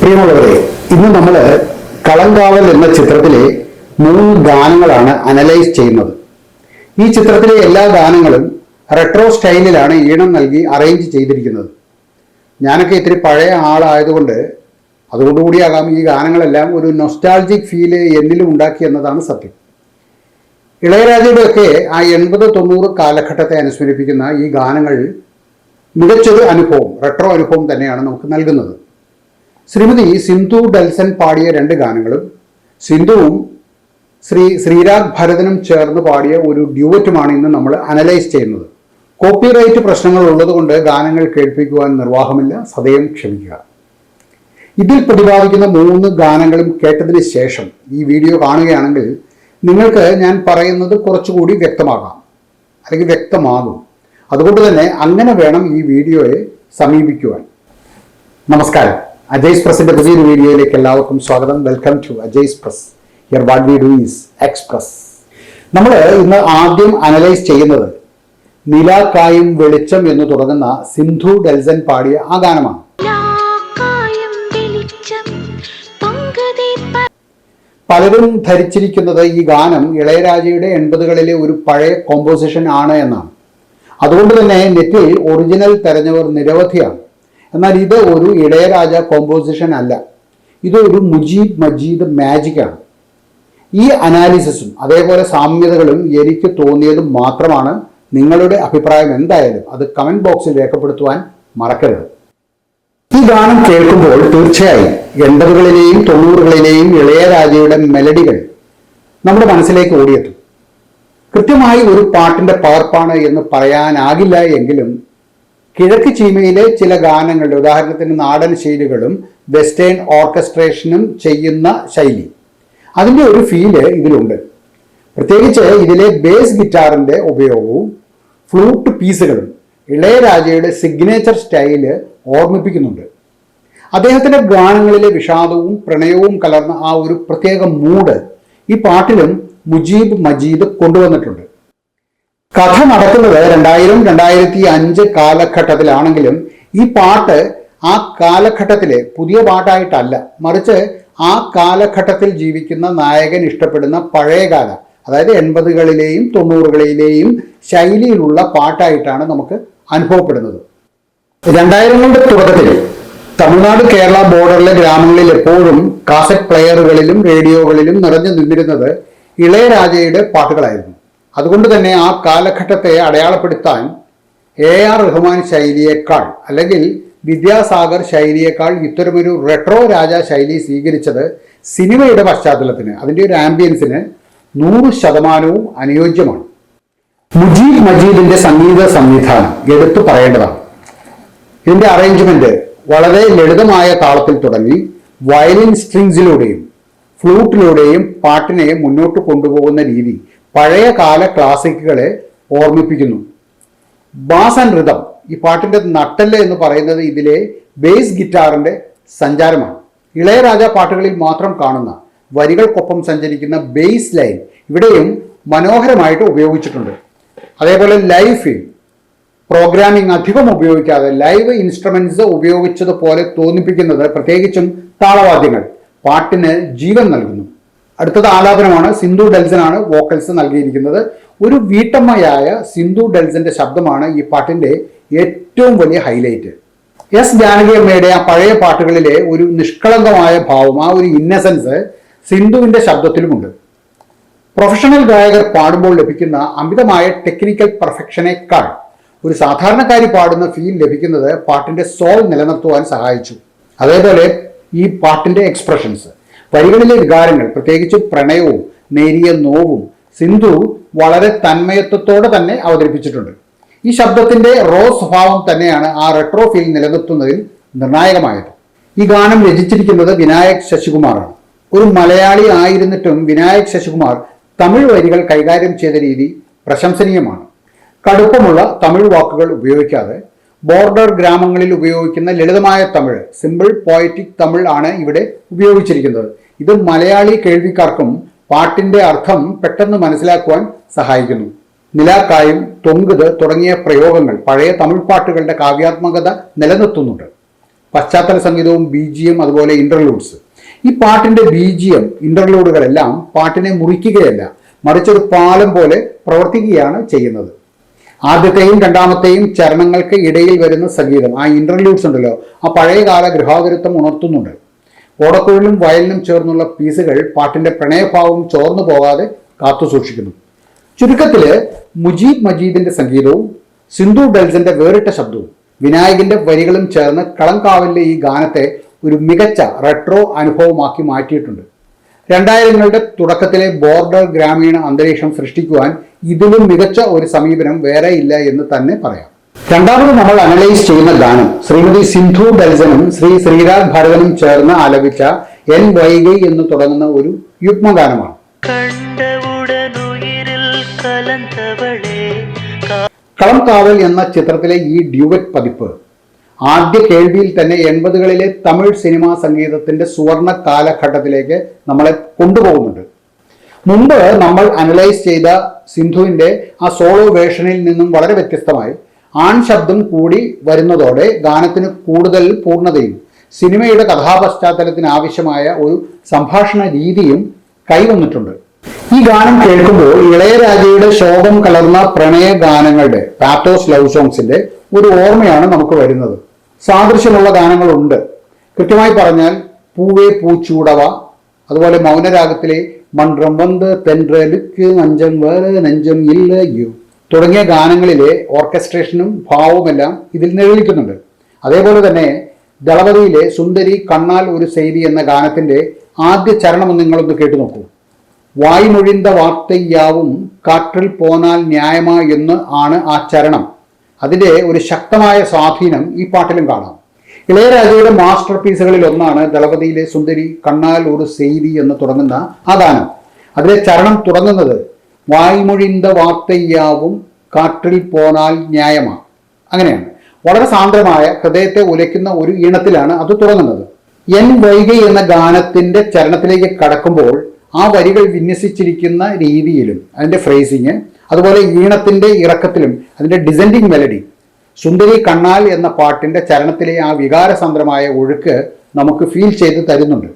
പ്രിയമുള്ളവരെ ഇന്ന് നമ്മൾ കളങ്കാവൽ എന്ന ചിത്രത്തിലെ മൂന്ന് ഗാനങ്ങളാണ് അനലൈസ് ചെയ്യുന്നത്. ഈ ചിത്രത്തിലെ എല്ലാ ഗാനങ്ങളും റെട്രോ സ്റ്റൈലിലാണ് ഈണം നൽകി അറേഞ്ച് ചെയ്തിരിക്കുന്നത്. ഞാനൊക്കെ ഇത്തിരി പഴയ ആളായതുകൊണ്ട് അതുകൊണ്ടുകൂടിയാകാം ഈ ഗാനങ്ങളെല്ലാം ഒരു നൊസ്റ്റാൾജിക് ഫീൽ എന്നിലും ഉണ്ടാക്കി എന്നതാണ് സത്യം. ഇളയരാജയുടെയൊക്കെ ആ എൺപത് തൊണ്ണൂറ് കാലഘട്ടത്തെ അനുസ്മരിപ്പിക്കുന്ന ഈ ഗാനങ്ങൾ മികച്ചൊരു അനുഭവം റെട്രോ അനുഭവം തന്നെയാണ് നമുക്ക് നൽകുന്നത്. ശ്രീമതി സിന്ധു ഡൽസൻ പാടിയ രണ്ട് ഗാനങ്ങളും സിന്ധുവും ശ്രീ ശ്രീരാഗ് ഭരതനും ചേർന്ന് പാടിയ ഒരു ഡ്യൂവറ്റുമാണ് ഇന്ന് നമ്മൾ അനലൈസ് ചെയ്യുന്നത്. കോപ്പിറൈറ്റ് പ്രശ്നങ്ങൾ ഉള്ളതുകൊണ്ട് ഗാനങ്ങൾ കേൾപ്പിക്കുവാൻ നിർവാഹമില്ല സദയം ക്ഷമിക്കുക. ഇതിൽ പ്രതിപാദിക്കുന്ന മൂന്ന് ഗാനങ്ങളും കേട്ടതിന് ശേഷം ഈ വീഡിയോ കാണുകയാണെങ്കിൽ നിങ്ങൾക്ക് ഞാൻ പറയുന്നത് കുറച്ചുകൂടി വ്യക്തമാകാം അല്ലെങ്കിൽ വ്യക്തമാകും. അതുകൊണ്ട് തന്നെ അങ്ങനെ വേണം ഈ വീഡിയോയെ സമീപിക്കുവാൻ. നമസ്കാരം. അജയ്സ് പ്രസിന്റെ പുതിയൊരു വീഡിയോയിലേക്ക് എല്ലാവർക്കും സ്വാഗതം. Welcome to Ajay's press here what we do is express നമ്മൾ ഇന്ന് ആദ്യം അനലൈസ് ചെയ്യുന്നത് നിലാക്കായും വെളിച്ചം എന്ന് തുടങ്ങുന്ന സിന്ധു ഡെൽസൻ പാടിയ ആ ഗാനമാണ്. പലരും ധരിച്ചിരിക്കുന്നത് ഈ ഗാനം ഇളയരാജയുടെ എൺപതുകളിലെ ഒരു പഴയ കോമ്പോസിഷൻ ആണ് എന്നാണ്. അതുകൊണ്ട് തന്നെ നെറ്റിൽ ഒറിജിനൽ തെരഞ്ഞവർ നിരവധിയാണ്. എന്നാൽ ഇത് ഒരു ഇളയരാജ കോമ്പോസിഷൻ അല്ല. ഇതൊരു മുജീബ് മജീദ് മാജിക്കാണ് ഈ അനാലിസിസും അതേപോലെ സാമ്യതകളും എനിക്ക് തോന്നിയതും മാത്രമാണ് നിങ്ങളുടെ അഭിപ്രായം എന്തായാലും അത് കമന്റ് ബോക്സിൽ രേഖപ്പെടുത്തുവാൻ മറക്കരുത്. ഈ ഗാനം കേൾക്കുമ്പോൾ തീർച്ചയായും എൺപതുകളിലെയും തൊണ്ണൂറുകളിലെയും ഇളയരാജയുടെ മെലഡികൾ നമ്മുടെ മനസ്സിലേക്ക് ഓടിയെത്തും. കൃത്യമായി ഒരു പാട്ടിന്റെ പകർപ്പാണ് എന്ന് പറയാനാകില്ല എങ്കിലും കിഴക്ക് ചീമയിലെ ചില ഗാനങ്ങൾ ഉദാഹരണത്തിന് നാടൻ ശൈലികളും വെസ്റ്റേൺ ഓർക്കസ്ട്രേഷനും ചെയ്യുന്ന ശൈലി. അതിന്റെ ഒരു ഫീൽ ഇതിലുണ്ട്. പ്രത്യേകിച്ച് ഇതിലെ ബേസ് ഗിറ്റാറിന്റെ ഉപയോഗവും ഫ്ലൂട്ട് പീസുകളും ഇളയരാജയുടെ സിഗ്നേച്ചർ സ്റ്റൈൽ ഓർമ്മിപ്പിക്കുന്നുണ്ട്. അദ്ദേഹത്തിന്റെ ഗാനങ്ങളിലെ വിഷാദവും പ്രണയവും കലർന്ന ആ ഒരു പ്രത്യേക മൂഡ് ഈ പാട്ടിലും മുജീബ് മജീദ് കൊണ്ടുവന്നിട്ടുണ്ട്. കഥ നടക്കുന്നത് രണ്ടായിരം രണ്ടായിരത്തി അഞ്ച് കാലഘട്ടത്തിലാണെങ്കിലും ഈ പാട്ട് ആ കാലഘട്ടത്തിലെ പുതിയ പാട്ടായിട്ടല്ല. മറിച്ച് ആ കാലഘട്ടത്തിൽ ജീവിക്കുന്ന നായകൻ ഇഷ്ടപ്പെടുന്ന പഴയകാല അതായത് എൺപതുകളിലെയും തൊണ്ണൂറുകളിലെയും ശൈലിയിലുള്ള പാട്ടായിട്ടാണ് നമുക്ക് അനുഭവപ്പെടുന്നത്. രണ്ടായിരങ്ങളുടെ തുടക്കത്തിൽ തമിഴ്നാട് കേരള ബോർഡറിലെ ഗ്രാമങ്ങളിൽ എപ്പോഴും കാസറ്റ് പ്ലെയറുകളിലും റേഡിയോകളിലും നിറഞ്ഞു നിന്നിരുന്നത് ഇളയരാജയുടെ പാട്ടുകളായിരുന്നു. അതുകൊണ്ട് തന്നെ ആ കാലഘട്ടത്തെ അടയാളപ്പെടുത്താൻ എ ആർ റഹ്മാൻ ശൈലിയേക്കാൾ അല്ലെങ്കിൽ വിദ്യാസാഗർ ശൈലിയേക്കാൾ ഇത്തരമൊരു റെട്രോ രാജ ശൈലി സ്വീകരിച്ചത് സിനിമയുടെ പശ്ചാത്തലത്തിന് അതിന്റെ ഒരു ആംബിയൻസിന് നൂറ് ശതമാനവും അനുയോജ്യമാണ്. മുജീബ് മജീദിന്റെ സംഗീത സംവിധാനം എടുത്തു പറയേണ്ടതാണ്. ഇതിന്റെ അറേഞ്ച്മെന്റ് വളരെ ലളിതമായ താളത്തിൽ തുടങ്ങി വയലിൻ സ്ട്രിങ്സിലൂടെയും ഫ്ലൂട്ടിലൂടെയും പാട്ടിനെ മുന്നോട്ട് കൊണ്ടുപോകുന്ന രീതി പഴയ കാല ക്ലാസിക്കുകളെ ഓർമ്മിപ്പിക്കുന്നു. ബാസ് ആൻഡ് റിതം ഈ പാട്ടിന്റെ നട്ടൽ എന്ന് പറയുന്നത് ഇതിലെ ബേസ് ഗിറ്റാറിന്റെ സഞ്ചാരമാണ്. ഇളയരാജ പാട്ടുകളിൽ മാത്രം കാണുന്ന വരികൾക്കൊപ്പം സഞ്ചരിക്കുന്ന ബേസ് ലൈൻ ഇവിടെയും മനോഹരമായിട്ട് ഉപയോഗിച്ചിട്ടുണ്ട്. അതേപോലെ ലൈവ് പ്രോഗ്രാമിംഗ് അധികം ഉപയോഗിക്കാതെ ലൈവ് ഇൻസ്ട്രുമെന്റ്സ് ഉപയോഗിച്ചതുപോലെ തോന്നിപ്പിക്കുന്നത് പ്രത്യേകിച്ചും താളവാദ്യങ്ങൾ പാട്ടിന് ജീവൻ നൽകുന്നു. അടുത്തത് ആലാപനമാണ്. സിന്ധു ഡെൽസനാണ് വോക്കൽസ് നൽകിയിരിക്കുന്നത്. ഒരു വീട്ടമ്മയായ സിന്ധു ഡെൽസന്റെ ശബ്ദമാണ് ഈ പാട്ടിന്റെ ഏറ്റവും വലിയ ഹൈലൈറ്റ് എസ് ജാനകി അമ്മയുടെ ആ പഴയ പാട്ടുകളിലെ ഒരു നിഷ്കളങ്കമായ ഭാവം ആ ഒരു ഇന്നസെൻസ് സിന്ധുവിന്റെ ശബ്ദത്തിലുമുണ്ട്. പ്രൊഫഷണൽ ഗായകർ പാടുമ്പോൾ ലഭിക്കുന്ന അമിതമായ ടെക്നിക്കൽ പെർഫെക്ഷനേക്കാൾ ഒരു സാധാരണക്കാരി പാടുന്ന ഫീൽ ലഭിക്കുന്നത് പാട്ടിന്റെ സോൾ നിലനിർത്തുവാൻ സഹായിച്ചു. അതേപോലെ ഈ പാട്ടിന്റെ എക്സ്പ്രഷൻസ് വരികളിലെ വികാരങ്ങൾ പ്രത്യേകിച്ച് പ്രണയവും നേരിയ നോവും സിന്ധു വളരെ തന്മയത്വത്തോടെ തന്നെ അവതരിപ്പിച്ചിട്ടുണ്ട്. ഈ ശബ്ദത്തിന്റെ റോ സ്വഭാവം തന്നെയാണ് ആ റെട്രോ ഫീൽ നിലനിർത്തുന്നതിൽ നിർണായകമായത്. ഈ ഗാനം രചിച്ചിരിക്കുന്നത് വിനായക് ശശികുമാറാണ്. ഒരു മലയാളി ആയിരുന്നിട്ടും വിനായക് ശശികുമാർ തമിഴ് വരികൾ കൈകാര്യം ചെയ്ത രീതി പ്രശംസനീയമാണ്. കടുപ്പമുള്ള തമിഴ് വാക്കുകൾ ഉപയോഗിക്കാതെ ബോർഡർ ഗ്രാമങ്ങളിൽ ഉപയോഗിക്കുന്ന ലളിതമായ തമിഴ് സിമ്പിൾ പോയറ്റിക് തമിഴ് ആണ് ഇവിടെ ഉപയോഗിച്ചിരിക്കുന്നത്. ഇത് മലയാളി കേൾവിക്കാർക്കും പാട്ടിന്റെ അർത്ഥം പെട്ടെന്ന് മനസ്സിലാക്കുവാൻ സഹായിക്കുന്നു. നിലാക്കായും തൊങ്കുത് തുടങ്ങിയ പ്രയോഗങ്ങൾ പഴയ തമിഴ് പാട്ടുകളുടെ കാവ്യാത്മകത നിലനിർത്തുന്നുണ്ട്. പശ്ചാത്തല സംഗീതവും ബി ജി എം അതുപോലെ ഇന്റർലൂഡ്സ് ഈ പാട്ടിന്റെ ബി ജി എം ഇന്റർലൂഡുകളെല്ലാം പാട്ടിനെ മുറിക്കുകയല്ല മറിച്ചൊരു പാലം പോലെ പ്രവർത്തിക്കുകയാണ് ചെയ്യുന്നത്. ആദ്യത്തെയും രണ്ടാമത്തെയും ചരണങ്ങൾക്ക് ഇടയിൽ വരുന്ന സംഗീതം ആ ഇന്റർലൂഡ്സ് ഉണ്ടല്ലോ ആ പഴയകാല ഗൃഹാതുരത്വം ഉണർത്തുന്നുണ്ട്. ഓടക്കുഴലും വയലിനും ചേർന്നുള്ള പീസുകൾ പാട്ടിന്റെ പ്രണയഭാവം ചോർന്നു പോകാതെ കാത്തു സൂക്ഷിക്കുന്നു. ചുരുക്കത്തിൽ മുജീബ് മജീദിന്റെ സംഗീതവും സിന്ധു ബെൽസിന്റെ വേറിട്ട ശബ്ദവും വിനായകന്റെ വരികളും ചേർന്ന് കളംകാവലിലെ ഈ ഗാനത്തെ ഒരു മികച്ച റെട്രോ അനുഭവമാക്കി മാറ്റിയിട്ടുണ്ട്. രണ്ടായിരങ്ങളുടെ തുടക്കത്തിലെ ബോർഡർ ഗ്രാമീണ അന്തരീക്ഷം സൃഷ്ടിക്കുവാൻ ഇതിലും മികച്ച ഒരു സമീപനം വേറെ ഇല്ല എന്ന് തന്നെ പറയാം. രണ്ടാമത് നമ്മൾ അനലൈസ് ചെയ്യുന്ന ഗാനം. ശ്രീമതി സിന്ധു ബൽസനും ശ്രീ ശ്രീരാഗ് ഭരതനും ചേർന്ന് ആലപിച്ച എൻ വൈകൈ എന്ന് തുടങ്ങുന്ന ഒരു യുഗ്മഗാനമാണ്. കളം കാവൽ എന്ന ചിത്രത്തിലെ ഈ ഡ്യൂവറ്റ് പതിപ്പ് ആദ്യ കേൾവിയിൽ തന്നെ എൺപതുകളിലെ തമിഴ് സിനിമാ സംഗീതത്തിന്റെ സുവർണ കാലഘട്ടത്തിലേക്ക് നമ്മളെ കൊണ്ടുപോകുന്നുണ്ട്. മുമ്പ് നമ്മൾ അനലൈസ് ചെയ്ത സിന്ധുവിന്റെ ആ സോളോ വേർഷനിൽ നിന്നും വളരെ വ്യത്യസ്തമായി ആൺ ശബ്ദം കൂടി വരുന്നതോടെ ഗാനത്തിന് കൂടുതൽ പൂർണതയും സിനിമയുടെ കഥാപശ്ചാത്തലത്തിന് ആവശ്യമായ ഒരു സംഭാഷണ രീതിയും കൈവന്നിട്ടുണ്ട്. ഈ ഗാനം കേൾക്കുമ്പോൾ ഇളയരാജയുടെ ശോകം കലർന്ന പ്രണയ ഗാനങ്ങളുടെ പാത്തോസ് ലവ് സോങ്സിന്റെ ഒരു ഓർമ്മയാണ് നമുക്ക് വരുന്നത്. സാദൃശ്യമുള്ള ഗാനങ്ങളുണ്ട്. കൃത്യമായി പറഞ്ഞാൽ പൂവേ പൂച്ചൂടവ അതുപോലെ മൗനരാഗത്തിലെ മന്ത്രം വന്ന് തെൻറലുക്ക് നഞ്ചം വേറെ നെഞ്ചം ഇല്ലയോ തുടങ്ങിയ ഗാനങ്ങളിലെ ഓർക്കസ്ട്രേഷനും ഭാവവുമെല്ലാം ഇതിൽ നിഴലിക്കുന്നുണ്ട് അതേപോലെ തന്നെ ദളപതിയിലെ സുന്ദരി കണ്ണാൽ ഒരു ശൈലി എന്ന ഗാനത്തിന്റെ ആദ്യ ചരണം നിങ്ങളൊന്ന് കേട്ടു നോക്കൂ. വായ്മൊഴിന്ത വാർത്തയ്യാവും കാറ്റിൽ പോന്നാൽ ന്യായമായെന്ന് ആണ് ആ ചരണം. അതിന്റെ ഒരു ശക്തമായ സ്വാധീനം ഈ പാട്ടിലും കാണാം. ഇളയരാജയുടെ മാസ്റ്റർ പീസുകളിൽ ഒന്നാണ് ദളപതിയിലെ സുന്ദരി കണ്ണാൽ ഒരു സെയ്തി എന്ന് തുടങ്ങുന്ന ആ ദാനം അതിലെ ചരണം തുടങ്ങുന്നത് വായ്മൊഴിന്ത വാർത്തയ്യാവും കാട്ടിൽ പോനാൽ ന്യായമാണ് അങ്ങനെയാണ്. വളരെ സാന്ദ്രമായ ഹൃദയത്തെ ഉലയ്ക്കുന്ന ഒരു ഈണത്തിലാണ് അത് തുടങ്ങുന്നത്. എൻ വൈകി എന്ന ഗാനത്തിന്റെ ചരണത്തിലേക്ക് കടക്കുമ്പോൾ ആ വരികൾ വിന്യസിച്ചിരിക്കുന്ന രീതിയിലും അതിന്റെ ഫ്രേസിങ് അതുപോലെ ഈണത്തിന്റെ ഇറക്കത്തിലും അതിന്റെ ഡിസെൻഡിങ് മെലഡി സുന്ദരി കണ്ണാൽ എന്ന പാട്ടിന്റെ ചരണത്തിലെ ആ വികാരസന്ദ്രമായ ഒഴുക്ക് നമുക്ക് ഫീൽ ചെയ്ത് തരുന്നുണ്ട്.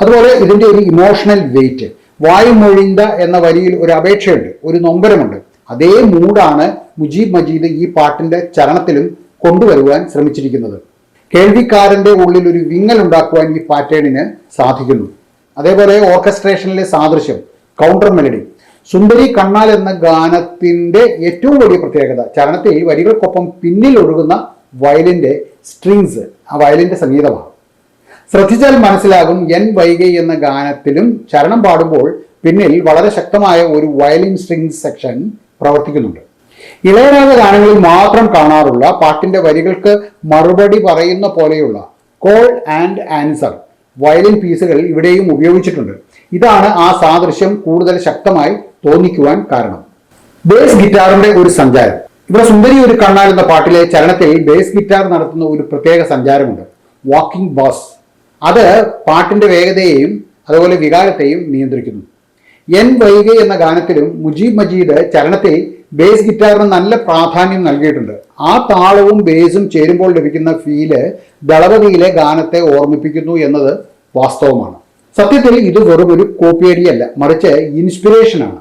അതുപോലെ ഇതിന്റെ ഒരു ഇമോഷണൽ വെയിറ്റ് വായുമൊഴിന്ത എന്ന വരിയിൽ ഒരു അപേക്ഷയുണ്ട് ഒരു നൊമ്പരമുണ്ട്. അതേ മൂഡാണ് മുജീബ് മജീദ് ഈ പാട്ടിന്റെ ചരണത്തിലും കൊണ്ടുവരുവാൻ ശ്രമിച്ചിരിക്കുന്നത്. കേൾവിക്കാരന്റെ ഉള്ളിൽ ഒരു വിങ്ങൽ ഉണ്ടാക്കുവാൻ ഈ പാറ്റേണിന് സാധിക്കുന്നു. അതേപോലെ ഓർക്കസ്ട്രേഷനിലെ സാദൃശ്യം കൗണ്ടർ മെലഡി സുന്ദരി കണ്ണാൽ എന്ന ഗാനത്തിന്റെ ഏറ്റവും വലിയ പ്രത്യേകത. ചരണത്തിൽ വരികൾക്കൊപ്പം പിന്നിൽ ഒഴുകുന്ന വയലിന്റെ സ്ട്രിങ്സ് ആ വയലിന്റെ സംഗീതമാണ്. ശ്രദ്ധിച്ചാൽ മനസ്സിലാകും എൻ വൈകൈ എന്ന ഗാനത്തിലും ചരണം പാടുമ്പോൾ പിന്നിൽ വളരെ ശക്തമായ ഒരു വയലിൻ സ്ട്രിങ്സ് സെക്ഷൻ പ്രവർത്തിക്കുന്നുണ്ട്. ഇളയരാജ ഗാനങ്ങളിൽ മാത്രം കാണാറുള്ള പാട്ടിന്റെ വരികൾക്ക് മറുപടി പറയുന്ന പോലെയുള്ള കോൾ ആൻഡ് ആൻസർ വയലിൻ പീസുകൾ ഇവിടെയും ഉപയോഗിച്ചിട്ടുണ്ട്. ഇതാണ് ആ സാദൃശ്യം കൂടുതൽ ശക്തമായി തോന്നിക്കുവാൻ കാരണം. ബേസ് ഗിറ്റാറിന്റെ ഒരു സഞ്ചാരം. ഇവിടെ സുന്ദരി ഒരു കണ്ണാൽ എന്ന പാട്ടിലെ ചരണത്തിൽ ബേസ് ഗിറ്റാർ നടത്തുന്ന ഒരു പ്രത്യേക സഞ്ചാരമുണ്ട്. വാക്കിംഗ് ബാസ് അത് പാട്ടിന്റെ വേഗതയെയും അതുപോലെ വികാരത്തെയും നിയന്ത്രിക്കുന്നു. എൻ വൈകൈ എന്ന ഗാനത്തിലും മുജീബ് മജീദ് ചരണത്തിൽ ബേസ് ഗിറ്റാറിന് നല്ല പ്രാധാന്യം നൽകിയിട്ടുണ്ട്. ആ താളവും ബേസും ചേരുമ്പോൾ ലഭിക്കുന്ന ഫീൽ ദളപതിയിലെ ഗാനത്തെ ഓർമ്മിപ്പിക്കുന്നു എന്നത് വാസ്തവമാണ്. സത്യത്തിൽ ഇത് വെറും കോപ്പിയടിയല്ല മറിച്ച് ഇൻസ്പിറേഷനാണ്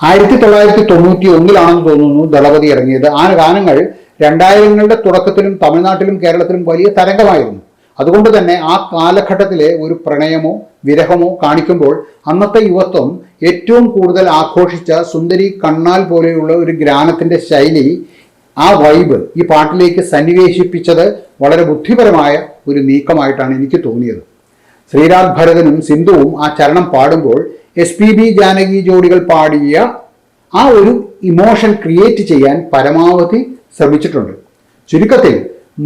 ആയിരത്തി തൊള്ളായിരത്തി തൊണ്ണൂറ്റി ഒന്നിലാണെന്ന് തോന്നുന്നു ദളപതി ഇറങ്ങിയത്. ആ ഗാനങ്ങൾ രണ്ടായിരങ്ങളുടെ തുടക്കത്തിലും തമിഴ്നാട്ടിലും കേരളത്തിലും വലിയ തരംഗമായിരുന്നു. അതുകൊണ്ട് തന്നെ ആ കാലഘട്ടത്തിലെ ഒരു പ്രണയമോ വിരഹമോ കാണിക്കുമ്പോൾ അന്നത്തെ യുവത്വം ഏറ്റവും കൂടുതൽ ആഘോഷിച്ച സുന്ദരി കണ്ണാൽ പോലെയുള്ള ഒരു ഗ്രാമത്തിന്റെ ശൈലി ആ വൈബ് ഈ പാട്ടിലേക്ക് സന്നിവേശിപ്പിച്ചത് വളരെ ബുദ്ധിപരമായ ഒരു നീക്കമായിട്ടാണ് എനിക്ക് തോന്നിയത്. ശ്രീരാഗ് ഭരതനും സിന്ധുവും ആ ചരണം പാടുമ്പോൾ എസ് പി ബി ജാനകി ജോഡികൾ പാടിയ ആ ഒരു ഇമോഷൻ ക്രിയേറ്റ് ചെയ്യാൻ പരമാവധി ശ്രമിച്ചിട്ടുണ്ട്. ചുരുക്കത്തിൽ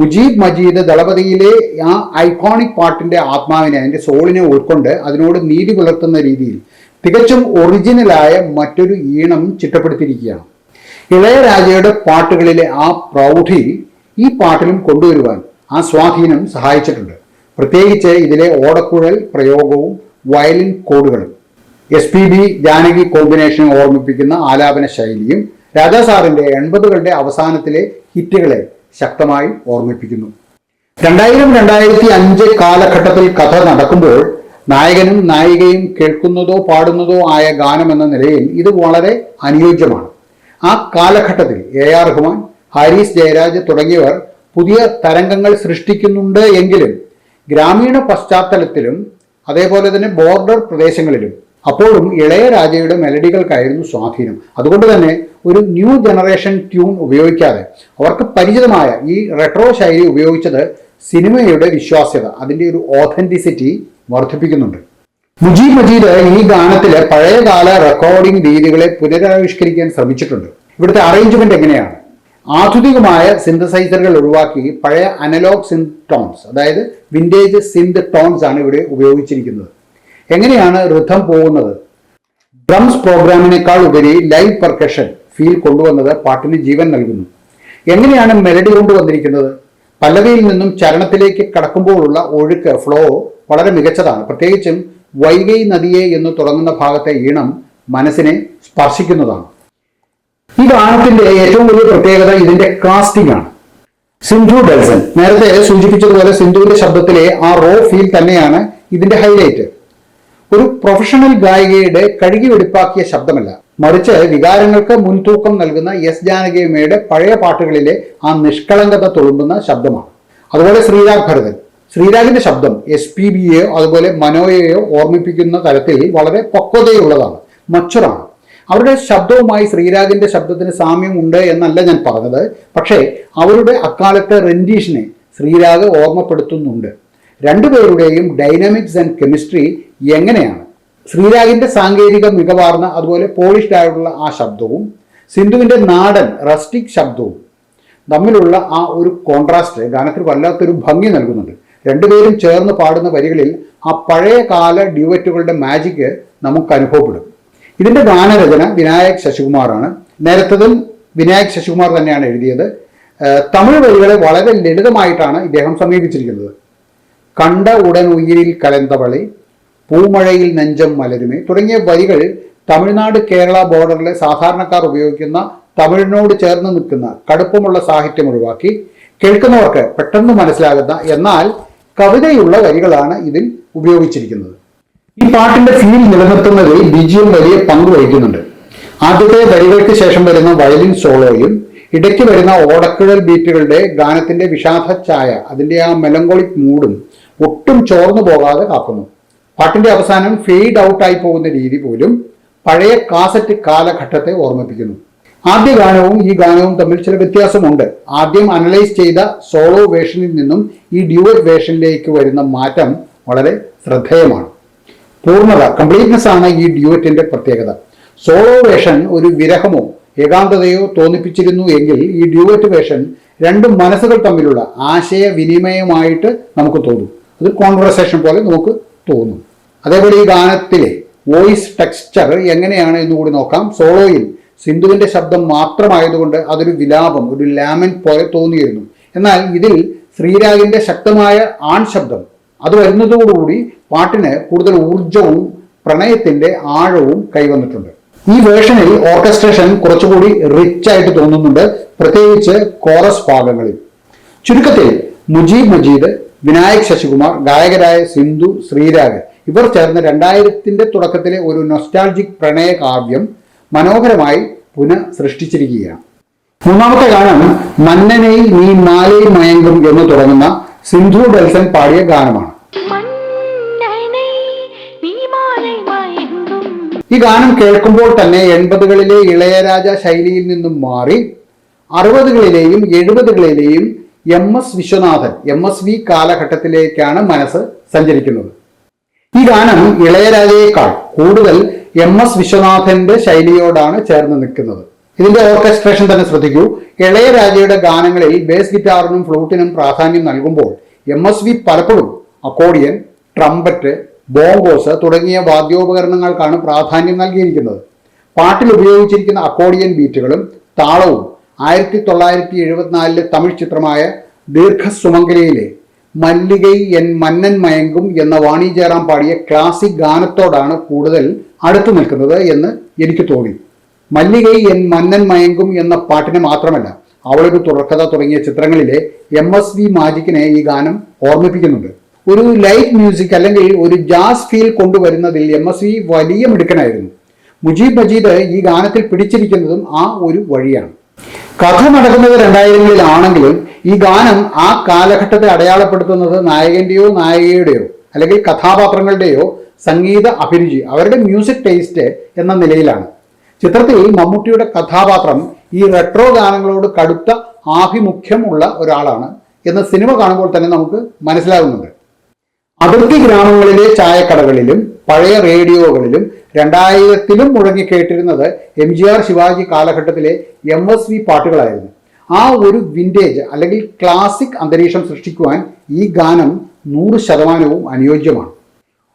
മുജീബ് മജീദ് ദളപതിയിലെ ആ ഐക്കോണിക് പാട്ടിന്റെ ആത്മാവിനെ അതിന്റെ സോളിനെ ഉൾക്കൊണ്ട് അതിനോട് നീതി പുലർത്തുന്ന രീതിയിൽ തികച്ചും ഒറിജിനലായ മറ്റൊരു ഈണം ചിട്ടപ്പെടുത്തിയിരിക്കുകയാണ്. ഇളയരാജയുടെ പാട്ടുകളിലെ ആ പ്രൗഢി ഈ പാട്ടിലും കൊണ്ടുവരുവാൻ ആ സ്വാധീനം സഹായിച്ചിട്ടുണ്ട്. പ്രത്യേകിച്ച് ഇതിലെ ഓടക്കുഴൽ പ്രയോഗവും violin കോഡുകളും. S P B Janaki combination ഓർമ്മിപ്പിക്കുന്ന ആലാപന ശൈലിയും രാജാ സാറിന്റെ എൺപതുകളുടെ അവസാനത്തിലെ ഹിറ്റുകളെ ശക്തമായി ഓർമ്മിപ്പിക്കുന്നു. രണ്ടായിരം രണ്ടായിരത്തി അഞ്ച് കാലഘട്ടത്തിൽ കഥ നടക്കുമ്പോൾ നായകനും നായികയും കേൾക്കുന്നതോ പാടുന്നതോ ആയ ഗാനം എന്ന നിലയിൽ ഇത് വളരെ അനുയോജ്യമാണ്. ആ കാലഘട്ടത്തിൽ എ ആർ റഹ്മാൻ ഹാരിസ് ജയരാജ് തുടങ്ങിയവർ പുതിയ തരംഗങ്ങൾ സൃഷ്ടിക്കുന്നുണ്ട് എങ്കിലും ഗ്രാമീണ പശ്ചാത്തലത്തിലും അതേപോലെ തന്നെ ബോർഡർ പ്രദേശങ്ങളിലും അപ്പോഴും ഇളയരാജയുടെ മെലഡികൾക്കായിരുന്നു സ്വാധീനം. അതുകൊണ്ട് തന്നെ ഒരു ന്യൂ ജനറേഷൻ ട്യൂൺ ഉപയോഗിക്കാതെ അവർക്ക് പരിചിതമായ ഈ റെട്രോ ശൈലി ഉപയോഗിച്ചത് സിനിമയുടെ വിശ്വാസ്യത അതിന്റെ ഒരു ഓഥന്റിസിറ്റി വർദ്ധിപ്പിക്കുന്നുണ്ട്. മുജീബ് മജീദ് ഈ ഗാനത്തിലെ പഴയകാല റെക്കോർഡിംഗ് രീതികളെ പുനരാവിഷ്കരിക്കാൻ ശ്രമിച്ചിട്ടുണ്ട്. ഇവിടുത്തെ അറേഞ്ച്മെന്റ് എങ്ങനെയാണ്? ആധുനികമായ സിന്തസൈസറുകൾ ഒഴിവാക്കി പഴയ അനലോഗ് സിന്ത് ടോൺസ് അതായത് വിന്റേജ് സിന്ത് ടോൺസ് ആണ് ഇവിടെ ഉപയോഗിച്ചിരിക്കുന്നത്. എങ്ങനെയാണ് ഋഥം പോകുന്നത്? ഡ്രംസ് പ്രോഗ്രാമിനേക്കാൾ ഉപരി ലൈവ് പെർക്കഷൻ ഫീൽ കൊണ്ടുവന്നത് പാട്ടിന് ജീവൻ നൽകുന്നു. എങ്ങനെയാണ് മെലഡി കൊണ്ടുവന്നിരിക്കുന്നത് പല്ലവിയിൽ നിന്നും ചരണത്തിലേക്ക് കടക്കുമ്പോഴുള്ള ഒഴുക്ക് ഫ്ലോ വളരെ മികച്ചതാണ്. പ്രത്യേകിച്ചും വൈകൈ നദിയെ എന്ന് തുടങ്ങുന്ന ഭാഗത്തെ ഈണം മനസ്സിനെ സ്പർശിക്കുന്നതാണ്. ഈ ഗാനത്തിന്റെ ഏറ്റവും വലിയ പ്രത്യേകത ഇതിന്റെ കാസ്റ്റിംഗ് ആണ്. സിന്ധു ഡൽസൺ. നേരത്തെ സൂചിപ്പിച്ചതുപോലെ സിന്ധുവിന്റെ ശബ്ദത്തിലെ ആ റോ ഫീൽ തന്നെയാണ് ഇതിന്റെ ഹൈലൈറ്റ് ഒരു പ്രൊഫഷണൽ ഗായികയുടെ കഴുകി വെടിപ്പാക്കിയ ശബ്ദമല്ല. മറിച്ച് വികാരങ്ങൾക്ക് മുൻതൂക്കം നൽകുന്ന എസ് ജാനകിയമ്മയുടെ പഴയ പാട്ടുകളിലെ ആ നിഷ്കളങ്കത തുളുമ്പുന്ന ശബ്ദമാണ്. അതുപോലെ ശ്രീരാഗ് ഭരതൻ. ശ്രീരാഗിന്റെ ശബ്ദം എസ് പി ബിയെയോ അതുപോലെ മനോയെയോ ഓർമ്മിപ്പിക്കുന്ന തരത്തിൽ വളരെ പക്വതയുള്ളതാണ് മച്ചുറാണ്. അവരുടെ ശബ്ദവുമായി ശ്രീരാഗിന്റെ ശബ്ദത്തിന് സാമ്യം ഉണ്ട് എന്നല്ല ഞാൻ പറഞ്ഞത്. പക്ഷേ അവരുടെ അക്കാലത്തെ റെൻഡീഷനെ ശ്രീരാഗ് ഓർമ്മപ്പെടുത്തുന്നുണ്ട്. രണ്ടുപേരുടെയും ഡൈനാമിക്സ് ആൻഡ് കെമിസ്ട്രി എങ്ങനെയാണ്? ശ്രീരാഗിന്റെ സാങ്കേതിക മികവാർന്ന അതുപോലെ പോളിഷ്ഡ് ആയിട്ടുള്ള ആ ശബ്ദവും സിന്ധുവിന്റെ നാടൻ റസ്റ്റിക് ശബ്ദവും തമ്മിലുള്ള ആ ഒരു കോൺട്രാസ്റ്റ് ഗാനത്തിന് വല്ലാത്തൊരു ഭംഗി നൽകുന്നുണ്ട്. രണ്ടുപേരും ചേർന്ന് പാടുന്ന വരികളിൽ ആ പഴയ കാല ഡ്യുവറ്റുകളുടെ മാജിക് നമുക്ക് അനുഭവപ്പെടും. ഇതിന്റെ ഗാനരചന വിനായക് ശശികുമാറാണ്. നേരത്തതും വിനായക് ശശികുമാർ തന്നെയാണ് എഴുതിയത്. തമിഴ് വരികളെ വളരെ ലളിതമായിട്ടാണ് ഇദ്ദേഹം സമീപിച്ചിരിക്കുന്നത് കണ്ട ഉടൻ ഉയിരിൽ കലന്തവളി പൂമഴയിൽ നെഞ്ചം മലരുമേ. തുടങ്ങിയ വരികൾ തമിഴ്നാട് കേരള ബോർഡറിലെ സാധാരണക്കാർ ഉപയോഗിക്കുന്ന തമിഴിനോട് ചേർന്ന് നിൽക്കുന്ന കടുപ്പമുള്ള സാഹിത്യം ഒഴിവാക്കി. കേൾക്കുന്നവർക്ക് പെട്ടെന്ന് മനസ്സിലാകുന്ന എന്നാൽ കവിതയുള്ള വരികളാണ് ഇതിൽ ഉപയോഗിച്ചിരിക്കുന്നത്. ഈ പാട്ടിന്റെ ഫീൽ നിലനിർത്തുന്നതിൽ ബിജിയും വലിയ പങ്ക് വഹിക്കുന്നുണ്ട്. ആദ്യത്തെ വരികൾക്ക് ശേഷം വരുന്ന വയലിൻ സോളോയും ഇടയ്ക്ക് വരുന്ന ഓടക്കുഴൽ ബീറ്റുകളുടെ ഗാനത്തിന്റെ വിഷാദ ഛായ അതിന്റെ ആ മെലങ്കോളിക് മൂഡും ഒട്ടും ചോർന്നു പോകാതെ കാക്കുന്നു. പാട്ടിന്റെ അവസാനം ഫെയ്ഡ് ഔട്ടായി പോകുന്ന രീതി പോലും പഴയ കാസറ്റ് കാലഘട്ടത്തെ ഓർമ്മിപ്പിക്കുന്നു. ആദ്യ ഗാനവും ഈ ഗാനവും തമ്മിൽ ചില വ്യത്യാസമുണ്ട്. ആദ്യം അനലൈസ് ചെയ്ത സോളോ വേഷനിൽ നിന്നും ഈ ഡ്യൂവറ്റ് വേഷനിലേക്ക് വരുന്ന മാറ്റം വളരെ ശ്രദ്ധേയമാണ്. പൂർണത കംപ്ലീറ്റ്നെസ് ആണ് ഈ ഡ്യൂവറ്റിന്റെ പ്രത്യേകത. സോളോ വേഷൻ ഒരു വിരഹമോ ഏകാന്തതയോ തോന്നിപ്പിച്ചിരുന്നു എങ്കിൽ ഈ ഡ്യൂവറ്റ് വേഷൻ രണ്ട് മനസ്സുകൾ തമ്മിലുള്ള ആശയവിനിമയമായിട്ട് നമുക്ക് തോന്നും. അത് കോൺവെർസേഷൻ പോലെ നമുക്ക് തോന്നും. അതേപോലെ ഈ ഗാനത്തിലെ വോയിസ് ടെക്സ്ചർ എങ്ങനെയാണ് എന്ന് കൂടി നോക്കാം. സോളോയിൽ സിന്ധുവിന്റെ ശബ്ദം മാത്രമായതുകൊണ്ട് അതൊരു വിലാപം ഒരു ലാമൻ പോലെ തോന്നിയിരുന്നു. എന്നാൽ ഇതിൽ ശ്രീരാഗിന്റെ ശക്തമായ ആൺ ശബ്ദം. അത് വരുന്നതോടുകൂടി പാട്ടിന് കൂടുതൽ ഊർജവും പ്രണയത്തിന്റെ ആഴവും കൈവന്നിട്ടുണ്ട്. ഈ വേർഷനിൽ ഓർക്കസ്ട്രേഷൻ കുറച്ചുകൂടി റിച്ച് ആയിട്ട് തോന്നുന്നുണ്ട്. പ്രത്യേകിച്ച് കോറസ് ഭാഗങ്ങളിൽ. ചുരുക്കത്തിൽ മുജീബ് മജീദ് വിനായക് ശശികുമാർ ഗായകരായ സിന്ധു ശ്രീരാഗ് ഇവർ ചേർന്ന് രണ്ടായിരത്തിന്റെ തുടക്കത്തിലെ ഒരു നൊസ്റ്റാൾജിക് പ്രണയ കാവ്യം മനോഹരമായി പുനഃ സൃഷ്ടിച്ചിരിക്കുകയാണ് മൂന്നാമത്തെ ഗാനം മന്നനെ നീ മാലയിൽ മയങ്കും എന്ന് തുടങ്ങുന്ന സിന്ധു ഡെൽസൺ പാടിയ ഗാനമാണ്. ഈ ഗാനം കേൾക്കുമ്പോൾ തന്നെ എൺപതുകളിലെ ഇളയരാജ ശൈലിയിൽ നിന്നും മാറി അറുപതുകളിലെയും എഴുപതുകളിലെയും M S Viswanathan M S V കാലഘട്ടത്തിലേക്കാണ് മനസ്സ് സഞ്ചരിക്കുന്നത്. ഈ ഗാനം ഇളയരാജയേക്കാൾ കൂടുതൽ എം എസ് വിശ്വനാഥന്റെ ശൈലിയോടാണ് ചേർന്ന് നിൽക്കുന്നത്. ഇതിന്റെ ഓർക്കസ്ട്രേഷൻ തന്നെ ശ്രദ്ധിക്കൂ. ഇളയരാജയുടെ ഗാനങ്ങളിൽ ബേസ് ഗിറ്റാറിനും ഫ്ലൂട്ടിനും പ്രാധാന്യം നൽകുമ്പോൾ എം എസ് വി പലപ്പോഴും അക്കോഡിയൻ ട്രംപറ്റ് ബോങ്കോസ് തുടങ്ങിയ വാദ്യോപകരണങ്ങൾക്കാണ് പ്രാധാന്യം നൽകിയിരിക്കുന്നത്. പാട്ടിൽ ഉപയോഗിച്ചിരിക്കുന്ന അക്കോഡിയൻ ബീറ്റുകളും താളവും ആയിരത്തി തൊള്ളായിരത്തി എഴുപത്തിനാലിലെ തമിഴ് ചിത്രമായ ദീർഘസുമംഗലയിലെ മല്ലികൈ എൻ മന്നൻ മയങ്കും എന്ന വാണി ജയറാം പാടിയ ക്ലാസിക് ഗാനത്തോടാണ് കൂടുതൽ അടുത്തു നിൽക്കുന്നത് എന്ന് എനിക്ക് തോന്നി. മല്ലികൈ എൻ മന്നൻ മയങ്കും എന്ന പാട്ടിന് മാത്രമല്ല അവളൊരു തുടർക്കഥ തുടങ്ങിയ ചിത്രങ്ങളിലെ എം എസ് വി മാജിക്കിനെ ഈ ഗാനം ഓർമ്മിപ്പിക്കുന്നുണ്ട്. ഒരു ലൈറ്റ് മ്യൂസിക് അല്ലെങ്കിൽ ഒരു ജാസ് ഫീൽ കൊണ്ടുവരുന്നതിൽ എം എസ് വി വലിയ മിടുക്കനായിരുന്നു. മുജീബ് മജീദ് ഈ ഗാനത്തിൽ പിടിച്ചിരിക്കുന്നതും ആ ഒരു വഴിയാണ്. കഥ നടക്കുന്നത് രണ്ടായിരങ്ങളിലാണെങ്കിലും ഈ ഗാനം ആ കാലഘട്ടത്തെ അടയാളപ്പെടുത്തുന്നത് നായകന്റെയോ നായികയുടെയോ അല്ലെങ്കിൽ കഥാപാത്രങ്ങളുടെയോ സംഗീത അഭിരുചി അവരുടെ മ്യൂസിക് ടേസ്റ്റ് എന്ന നിലയിലാണ്. ചിത്രത്തിൽ മമ്മൂട്ടിയുടെ കഥാപാത്രം ഈ റെട്രോ ഗാനങ്ങളോട് കടുത്ത ആഭിമുഖ്യമുള്ള ഒരാളാണ് എന്ന് സിനിമ കാണുമ്പോൾ തന്നെ നമുക്ക് മനസ്സിലാകുന്നുണ്ട്. അതിർത്തി ഗ്രാമങ്ങളിലെ ചായക്കടകളിലും പഴയ റേഡിയോകളിലും രണ്ടായിരത്തിലും മുഴങ്ങി കേട്ടിരുന്നത് എം ജി ആർ ശിവാജി കാലഘട്ടത്തിലെ എം എസ് വി പാട്ടുകളായിരുന്നു. ആ ഒരു വിന്റേജ് അല്ലെങ്കിൽ ക്ലാസിക് അന്തരീക്ഷം സൃഷ്ടിക്കുവാൻ ഈ ഗാനം നൂറ് ശതമാനവും അനുയോജ്യമാണ്.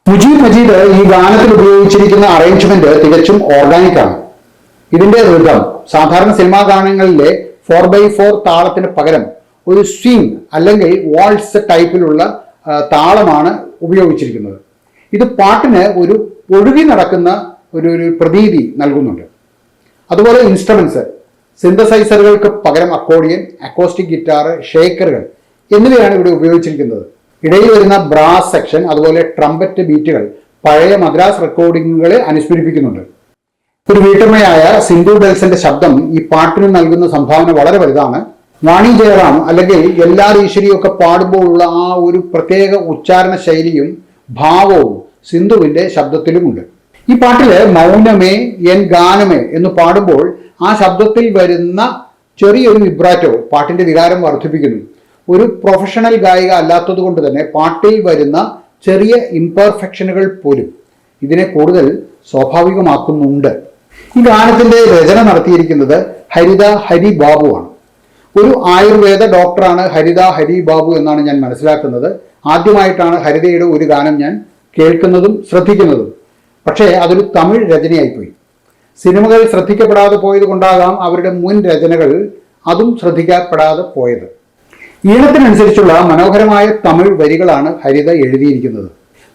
മുജീബ് മജീദ് ഈ ഗാനത്തിൽ ഉപയോഗിച്ചിരിക്കുന്ന അറേഞ്ച്മെന്റ് തികച്ചും ഓർഗാനിക് ആണ്. ഇതിന്റെ ഋതം സാധാരണ സിനിമാ ഗാനങ്ങളിലെ ഫോർ ബൈ ഫോർ താളത്തിന് പകരം ഒരു സ്വിംഗ് അല്ലെങ്കിൽ വാൾസ് ടൈപ്പിലുള്ള താളമാണ് ഉപയോഗിച്ചിരിക്കുന്നത്. ഇത് പാട്ടിന് ഒരു ഒഴുകി നടക്കുന്ന ഒരു ഒരു പ്രതീതി നൽകുന്നുണ്ട്. അതുപോലെ ഇൻസ്ട്രുമെന്റ്സ് സിന്തസൈസറുകൾക്ക് പകരം അക്കോഡിയൻ അക്കോസ്റ്റിക് ഗിറ്റാർ ഷേക്കറുകൾ എന്നിവയാണ് ഇവിടെ ഉപയോഗിച്ചിരിക്കുന്നത്. ഇടയിൽ വരുന്ന ബ്രാസ് സെക്ഷൻ അതുപോലെ ട്രംപറ്റ് ബീറ്റുകൾ പഴയ മദ്രാസ് റെക്കോർഡിങ്ങുകളെ അനുസ്മരിപ്പിക്കുന്നുണ്ട്. ഒരു വീട്ടമ്മയായ സിന്ധു ബെൽസിന്റെ ശബ്ദം ഈ പാട്ടിന് നൽകുന്ന സംഭാവന വളരെ വലുതാണ്. വാണി ജയറാം അല്ലെങ്കിൽ എല്ലാ ഈശ്വരിയും ഒക്കെ പാടുമ്പോഴുള്ള ആ ഒരു പ്രത്യേക ഉച്ചാരണ ശൈലിയും ഭാവവും സിന്ധുവിന്റെ ശബ്ദത്തിലുമുണ്ട്. ഈ പാട്ടിൽ മൗനമേ എൻ ഗാനമേ എന്ന് പാടുമ്പോൾ ആ ശബ്ദത്തിൽ വരുന്ന ചെറിയൊരു വിബ്രാറ്റോ പാട്ടിന്റെ വികാരം വർദ്ധിപ്പിക്കുന്നു. ഒരു പ്രൊഫഷണൽ ഗായിക അല്ലാത്തത് കൊണ്ട് തന്നെ പാട്ടിൽ വരുന്ന ചെറിയ ഇംപെർഫെക്ഷനുകൾ പോലും ഇതിനെ കൂടുതൽ സ്വാഭാവികമാക്കുന്നുണ്ട്. ഈ ഗാനത്തിന്റെ രചന നടത്തിയിരിക്കുന്നത് ഹരിത ഹരി ബാബു ആണ്. ഒരു ആയുർവേദ ഡോക്ടറാണ് ഹരിത ഹരി ബാബു എന്നാണ് ഞാൻ മനസ്സിലാക്കുന്നത്. ആദ്യമായിട്ടാണ് ഹരിതയുടെ ഒരു ഗാനം ഞാൻ കേൾക്കുന്നതും ശ്രദ്ധിക്കുന്നതും. പക്ഷേ അതൊരു തമിഴ് രചനയായിപ്പോയി. സിനിമകൾ ശ്രദ്ധിക്കപ്പെടാതെ പോയത് കൊണ്ടാകാം അവരുടെ മുൻ രചനകൾ അതും ശ്രദ്ധിക്കപ്പെടാതെ പോയത്. ഈണത്തിനനുസരിച്ചുള്ള മനോഹരമായ തമിഴ് വരികളാണ് ഹരിത എഴുതിയിരിക്കുന്നത്.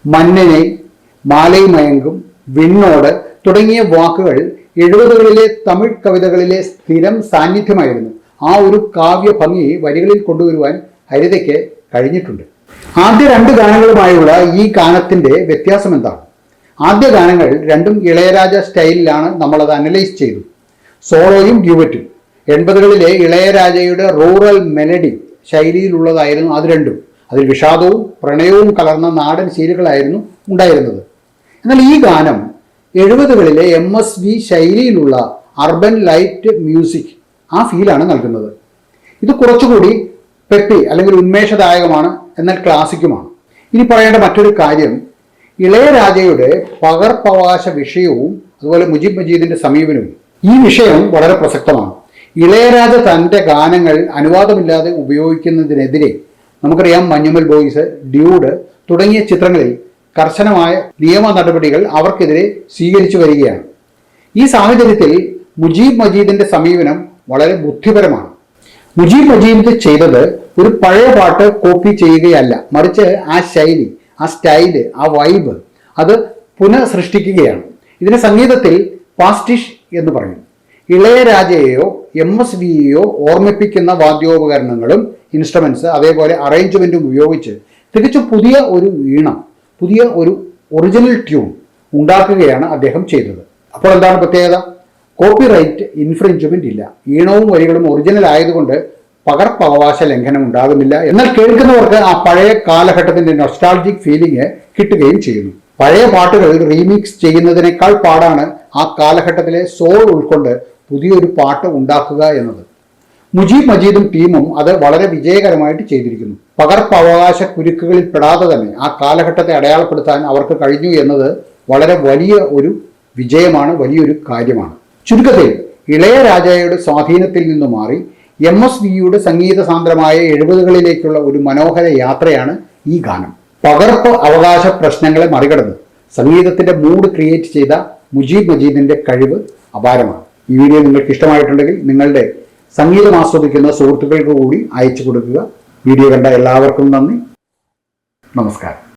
മന്നനെ മാലൈ മയങ്കും വിണ്ണോട് തുടങ്ങിയ വാക്കുകൾ എഴുപതുകളിലെ തമിഴ് കവിതകളിലെ സ്ഥിരം സാന്നിധ്യമായിരുന്നു. ആ ഒരു കാവ്യ ഭംഗി വരികളിൽ കൊണ്ടുവരുവാൻ ഹരിതയ്ക്ക് കഴിഞ്ഞിട്ടുണ്ട്. ആദ്യ രണ്ട് ഗാനങ്ങളുമായുള്ള ഈ ഗാനത്തിന്റെ വ്യത്യാസം എന്താണ് ആദ്യ ഗാനങ്ങൾ രണ്ടും ഇളയരാജ സ്റ്റൈലിലാണ് നമ്മളത് അനലൈസ് ചെയ്തു. സോളോയും ഡ്യൂവറ്റും. എൺപതുകളിലെ ഇളയരാജയുടെ റൂറൽ മെലഡി ശൈലിയിലുള്ളതായിരുന്നു അത് രണ്ടും. അതിൽ വിഷാദവും പ്രണയവും കലർന്ന നാടൻ ശീലുകളായിരുന്നു ഉണ്ടായിരുന്നത്. എന്നാൽ ഈ ഗാനം എഴുപതുകളിലെ എം എസ് വി ശൈലിയിലുള്ള അർബൻ ലൈറ്റ് മ്യൂസിക് ആ ഫീലാണ് നൽകുന്നത്. ഇത് കുറച്ചുകൂടി പെപ്പി അല്ലെങ്കിൽ ഉന്മേഷദായകമാണ് എന്നാൽ ക്ലാസിക്കുമാണ്. ഇനി പറയേണ്ട മറ്റൊരു കാര്യം ഇളയരാജയുടെ പകർപ്പവകാശ വിഷയവും അതുപോലെ മുജീബ് മജീദിന്റെ സമീപനവും ഈ വിഷയം വളരെ പ്രസക്തമാണ്. ഇളയരാജ തന്റെ ഗാനങ്ങൾ അനുവാദമില്ലാതെ ഉപയോഗിക്കുന്നതിനെതിരെ നമുക്കറിയാം മഞ്ഞുമൽ ബോയ്സ് ഡ്യൂഡ് തുടങ്ങിയ ചിത്രങ്ങളിൽ കർശനമായ നിയമ നടപടികൾ അവർക്കെതിരെ സ്വീകരിച്ചു വരികയാണ്. ഈ സാഹചര്യത്തിൽ മുജീബ് മജീദിന്റെ സമീപനം വളരെ ബുദ്ധിപരമാണ്. മുജീബ് മജീദ് ചെയ്തത് ഒരു പഴയ പാട്ട് കോപ്പി ചെയ്യുകയല്ല. മറിച്ച് ആ ശൈലി ആ സ്റ്റൈൽ ആ വൈബ് അത് പുനഃസൃഷ്ടിക്കുകയാണ്. ഇതിനെ സംഗീതത്തിൽ പാസ്റ്റിഷ് എന്ന് പറയും. ഇളയരാജയെയോ എം എസ് വിയെയോ ഓർമ്മിപ്പിക്കുന്ന വാദ്യോപകരണങ്ങളും ഇൻസ്ട്രുമെന്റ്സ് അതേപോലെ അറേഞ്ച്മെന്റും ഉപയോഗിച്ച് തികച്ചും പുതിയ ഒരു ഈണം പുതിയ ഒരു ഒറിജിനൽ ട്യൂൺ ഉണ്ടാക്കുകയാണ് അദ്ദേഹം ചെയ്തത്. അപ്പോൾ എന്താണ് പ്രത്യേകത? കോപ്പിറൈറ്റ് ഇൻഫ്രിഞ്ച്മെന്റ് ഇല്ല. ഈണവും വരികളും ഒറിജിനൽ ആയതുകൊണ്ട് പകർപ്പവകാശ ലംഘനം ഉണ്ടാകുന്നില്ല എന്നാൽ കേൾക്കുന്നവർക്ക് ആ പഴയ കാലഘട്ടത്തിന്റെ നൊസ്റ്റാൾജിക് ഫീലിംഗ് കിട്ടുകയും ചെയ്യുന്നു. പഴയ പാട്ടുകൾ റീമിക്സ് ചെയ്യുന്നതിനേക്കാൾ പാടാണ് ആ കാലഘട്ടത്തിലെ സോൾ ഉൾക്കൊണ്ട് പുതിയൊരു പാട്ട് ഉണ്ടാക്കുക എന്നത്. മുജീബ് മജീദും ടീമും അത് വളരെ വിജയകരമായിട്ട് ചെയ്തിരിക്കുന്നു. പകർപ്പവകാശ കുരുക്കുകളിൽ പെടാതെ തന്നെ ആ കാലഘട്ടത്തെ അടയാളപ്പെടുത്താൻ അവർക്ക് കഴിഞ്ഞു എന്നത് വളരെ വലിയ ഒരു വിജയമാണ് വലിയൊരു കാര്യമാണ്. ചുരുക്കത്തിൽ ഇളയരാജയുടെ സ്വാധീനത്തിൽ നിന്ന് മാറി എം എസ് വിയുടെ സംഗീത സാന്ദ്രമായ എഴുപതുകളിലേക്കുള്ള ഒരു മനോഹര യാത്രയാണ് ഈ ഗാനം. പകർപ്പ് അവകാശ പ്രശ്നങ്ങളെ മറികടന്ന് സംഗീതത്തിന്റെ മൂഡ് ക്രിയേറ്റ് ചെയ്ത മുജീബ് മജീദിന്റെ കഴിവ് അപാരമാണ്. ഈ വീഡിയോ നിങ്ങൾക്ക് ഇഷ്ടമായിട്ടുണ്ടെങ്കിൽ നിങ്ങളുടെ സംഗീതം ആസ്വദിക്കുന്ന സുഹൃത്തുക്കൾക്ക് കൂടി അയച്ചു കൊടുക്കുക. വീഡിയോ കണ്ട എല്ലാവർക്കും നന്ദി. നമസ്കാരം.